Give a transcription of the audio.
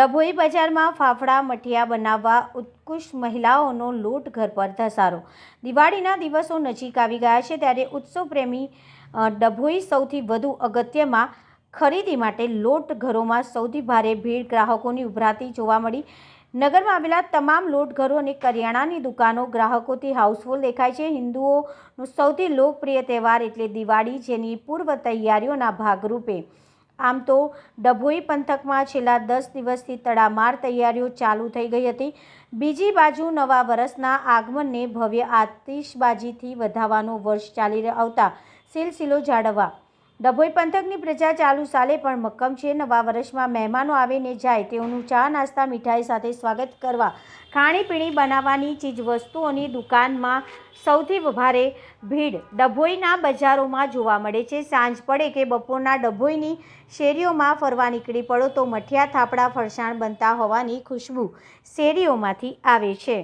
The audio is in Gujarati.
ડભોઈ બજારમાં ફાફડા, મઠિયા બનાવવા ઉત્કૃષ્ટ મહિલાઓનો લૂંટ ઘર પર ધસારો. દિવાળીના દિવસો નજીક આવી ગયા છે ત્યારે ઉત્સવ પ્રેમી ડભોઈ સૌથી વધુ અગત્યમાં ખરીદી માટે લોટ ઘરોમાં સૌથી ભારે ભીડ ગ્રાહકોની ઉભરાતી જોવા મળી. નગરમાં આવેલા તમામ લોટ ઘરો અને કરિયાણાની દુકાનો ગ્રાહકોથી હાઉસફુલ દેખાય છે. હિન્દુઓનો સૌથી લોકપ્રિય તહેવાર એટલે દિવાળી, જેની પૂર્વ તૈયારીઓના ભાગરૂપે આમ તો ડભોઈ પંથકમાં છેલ્લા દસ દિવસથી તડામાર તૈયારીઓ ચાલુ થઈ ગઈ હતી. બીજી બાજુ નવા વર્ષના આગમનને ભવ્ય આતિશબાજીથી વધાવવાનો વર્ષ ચાલી આવતા સિલસિલો જાળવવા ડભોઈ પંથકની પ્રજા ચાલુ સાલે પણ મક્કમ છે. નવા વર્ષમાં મહેમાનો આવે ને જાય તેઓનું ચા, નાસ્તા, મીઠાઈ સાથે સ્વાગત કરવા, ખાણીપીણી બનાવવાની ચીજવસ્તુઓની દુકાનમાં સૌથી વધારે ભીડ ડભોઈના બજારોમાં જોવા મળે છે. સાંજ પડે કે બપોરના ડભોઈની શેરીઓમાં ફરવા નીકળી પડો તો મઠિયા, થાપડા, ફરસાણ બનતા હોવાની ખુશ્બુ શેરીઓમાંથી આવે છે.